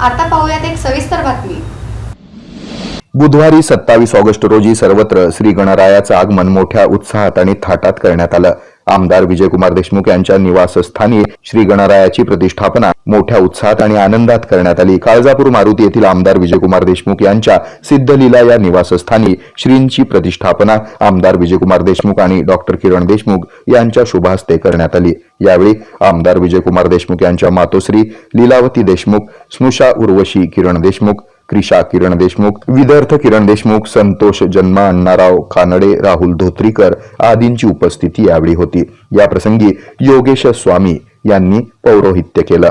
आता पाहूयात एक सविस्तर बातमी. बुधवारी सत्तावीस ऑगस्ट रोजी सर्वत्र श्री गणरायाचं आगमन मोठ्या उत्साहात आणि थाटात करण्यात आलं. आमदार विजयकुमार देशमुख यांच्या निवासस्थानी श्री गणरायाची प्रतिष्ठापना मोठ्या उत्साहात आणि आनंदात करण्यात आली. काळजापूर मारुती येथील आमदार विजयकुमार देशमुख यांच्या सिद्धलीला या निवासस्थानी श्रींची प्रतिष्ठापना आमदार विजयकुमार देशमुख आणि डॉक्टर किरण देशमुख यांच्या शुभहस्ते करण्यात आली. यावेळी आमदार विजयकुमार देशमुख यांच्या मातोश्री लीलावती देशमुख स्नुषा उर्वशी किरण देशमुख क्रिशा किरण देशमुख विदर्थ किरण देशमुख संतोष जन्मा अण्णाराव कानडे राहुल धोत्रीकर आदींची उपस्थिती यावेळी होती. याप्रसंगी योगेश स्वामी यांनी पौरोहित्य केलं.